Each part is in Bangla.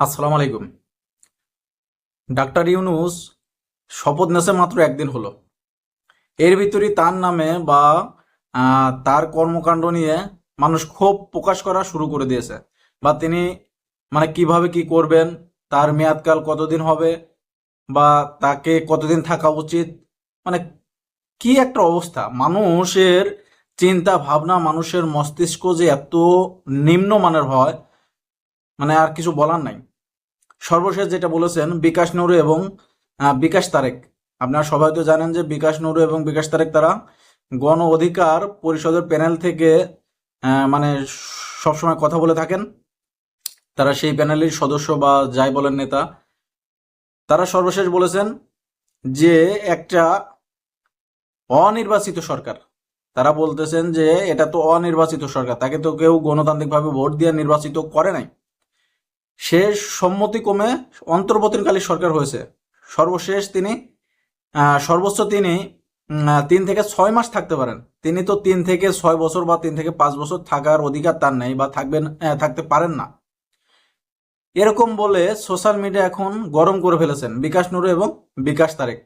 আসসালামু আলাইকুম। ডাক্তার ইউনুস শপথ নেছে মাত্র একদিন হলো। এর ভিতরই তার নামে বা তার কর্মকাণ্ড নিয়ে মানুষ ক্ষোভ প্রকাশ করা শুরু করে দিয়েছে। বা তিনি মানে কীভাবে কি করবেন, তার মেয়াদকাল কতদিন হবে, বা তাকে কতদিন থাকা উচিত মানে কি একটা অবস্থা। মানুষের চিন্তা ভাবনা মানুষের মস্তিষ্ক যে এত নিম্নমানের হয় মানে আর কিছু বলার নাই। সর্বশেষ যেটা বলেছেন, বিকাশ নুরু এবং বিকাশ তারেক। আপনারা সবাই তো জানেন যে বিকাশ নুরু এবং বিকাশ তারেক তারা গণ অধিকার পরিষদের প্যানেল থেকে মানে সবসময় কথা বলে থাকেন। তারা সেই প্যানেলের সদস্য বা যাই বলেন নেতা। তারা সর্বশেষ বলেছেন যে একটা অনির্বাচিত সরকার। তারা বলতেছেন যে এটা তো অনির্বাচিত সরকার, তাকে তো কেউ গণতান্ত্রিকভাবে ভোট দিয়ে নির্বাচিত করে নাই। সে সম্মতি কমে অন্তর্বর্তীকালীন সরকার হয়েছে। সর্বশেষ তিনি সর্বোচ্চ তিনি তিন থেকে ছয় মাস থাকতে পারেন। তিনি তো তিন থেকে ছয় বছর বা তিন থেকে পাঁচ বছর থাকার অধিকার তার নেই বা থাকবেন থাকতে পারেন না। এরকম বলে সোশ্যাল মিডিয়া এখন গরম করে ফেলেছেন বিকাশ নুরু এবং বিকাশ তারেক।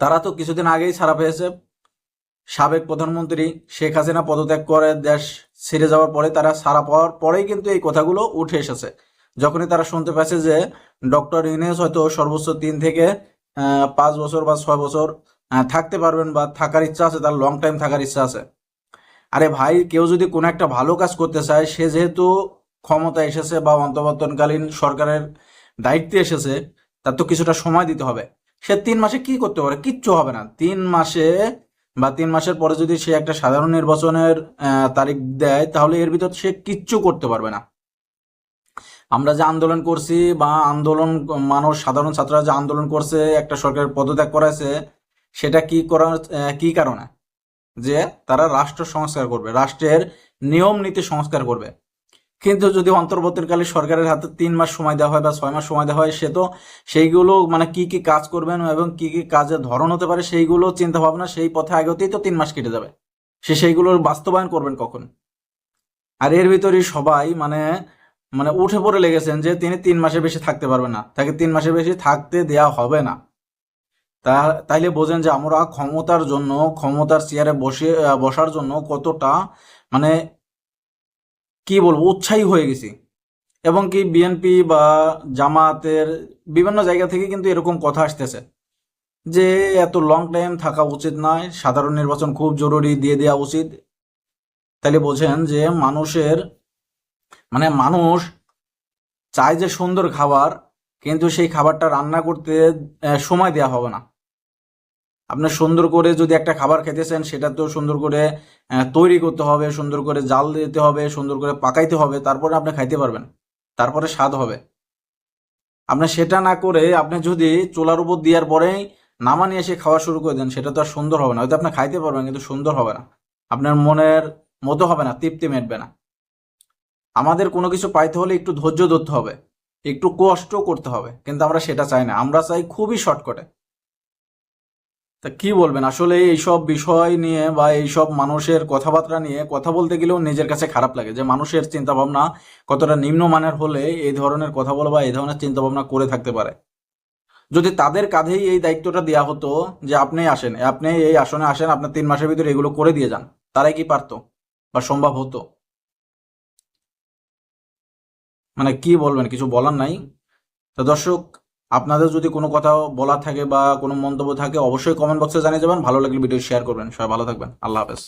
তারা তো কিছুদিন আগেই ছাড়া পেয়েছে। সাবেক প্রধানমন্ত্রী শেখ হাসিনা পদত্যাগ করে দেশ ছেড়ে যাওয়ার পরে তারা সারা পাওয়ার পরেই কিন্তু এই কথাগুলো উঠে এসেছে। যখনই তারা শুনতে পাচ্ছে যে ডক্টর ইউনেস হয়তো সর্বোচ্চ তিন থেকে পাঁচ বছর বা ছয় বছর থাকতে পারবেন বা থাকার ইচ্ছা আছে, তার লং টাইম থাকার ইচ্ছা আছে। আরে ভাই, কেউ যদি কোনো একটা ভালো কাজ করতে চায়, সে যেহেতু ক্ষমতা এসেছে বা অন্তর্বর্তীকালীন সরকারের দায়িত্বে এসেছে, তার তো কিছুটা সময় দিতে হবে। সে তিন মাসে কি করতে পারে? কিচ্ছু হবে না। তিন মাসে বা তিন মাসের পরে যদি সে একটা সাধারণ নির্বাচনের তারিখ দেয়, তাহলে এর ভিতর সে কিচ্ছু করতে পারবে না। আমরা যে আন্দোলন করছি বা আন্দোলন মানুষ সাধারণ ছাত্ররা যে আন্দোলন করছে, একটা সরকারের পদত্যাগ করেছে সেটা কি করার কি কারণে? যে তারা রাষ্ট্র সংস্কার করবে, রাষ্ট্রের নিয়ম নীতি সংস্কার করবে। কিন্তু যদি অন্তর্বর্তীকালে সরকারের হাতে তিন মাস সময় দেওয়া হয় বা ছয় মাস সময় দেওয়া হয়, সে তো সেইগুলো মানে কি কি কাজ করবেন এবং কি কি কাজের ধরন হতে পারে সেইগুলো চিন্তা ভাবনা সেই পথে আগতেই তো তিন মাস কেটে যাবে। সে সেইগুলোর বাস্তবায়ন করবেন কখন? আর এর ভিতরেই সবাই মানে মানে উঠে পড়ে লেগেছেন যে তিনি তিন মাসের বেশি থাকতে পারবেন না। তাকে তিন মাসের বেশি থাকতে দেয়া হবে না। তা, তাইলে বোঝেন যে আমরা ক্ষমতার জন্য, ক্ষমতার চেয়ারে বসে বসার জন্য কতটা মানে কি বলব, উৎসাহী হয়ে গেছি। এবং কি বিএনপি বা জামাতের বিভিন্ন জায়গা থেকে কিন্তু এরকম কথা আসতেছে যে এত লং টাইম থাকা উচিত নয়, সাধারণ নির্বাচন খুব জরুরি, দিয়ে দেওয়া উচিত। তাহলে বোঝেন যে মানুষের মানে মানুষ চায় যে সুন্দর খাবার, কিন্তু সেই খাবারটা রান্না করতে সময় দেওয়া হবে না। আপনার সুন্দর করে যদি একটা খাবার খেতেছেন সেটা তো সুন্দর করে তৈরি করতে হবে, সুন্দর করে জাল দিতে হবে, সুন্দর করে পাকাইতে হবে, তারপরে আপনি খাইতে পারবেন। তারপরে স্বাদ হবে। আপনি সেটা না করে আপনি যদি চোলার উপর দেওয়ার পরেই নামা নিয়ে এসে খাওয়া শুরু করে দেন, সেটা তো আর সুন্দর হবে না। হয়তো আপনি খাইতে পারবেন, কিন্তু সুন্দর হবে না। আপনার মনের মতো হবে না, তৃপ্তি মেটবে না। আমাদের কোনো কিছু পাইতে হলে একটু ধৈর্য ধরতে হবে, একটু কষ্ট করতে হবে, কিন্তু আমরা সেটা চাই না। আমরা চাই খুবই শর্টকাটে। তা কি বলবেন? আসলে এইসব বিষয় নিয়ে বা এইসব মানুষের কথাবার্তা নিয়ে কথা বলতে গেলেও নিজের কাছে খারাপ লাগে। যে মানুষের চিন্তা ভাবনা কতটা নিম্নমানের হলে এই ধরনের কথা বলা বা এই ধরনের চিন্তা ভাবনা করে থাকতে পারে। যদি তাদের কাঁধেই এই দায়িত্বটা দেওয়া হতো যে আপনি আসেন, আপনি এই আসনে আসেন আপনার তিন মাসের ভিতরে এগুলো করে দিয়ে যান, তারাই কি পারতো বা সম্ভব হতো? মানে কি বলবেন? কিছু বলার নাই? তো দর্শক আপনাদের যদি কোনো কথা বলা থাকে বা কোনো মন্তব্য থাকে, অবশ্যই কমেন্ট বক্সে জানিয়ে যাবেন। ভালো লাগলে ভিডিও শেয়ার করবেন। সবাই ভালো থাকবেন। আল্লাহ হাফেজ।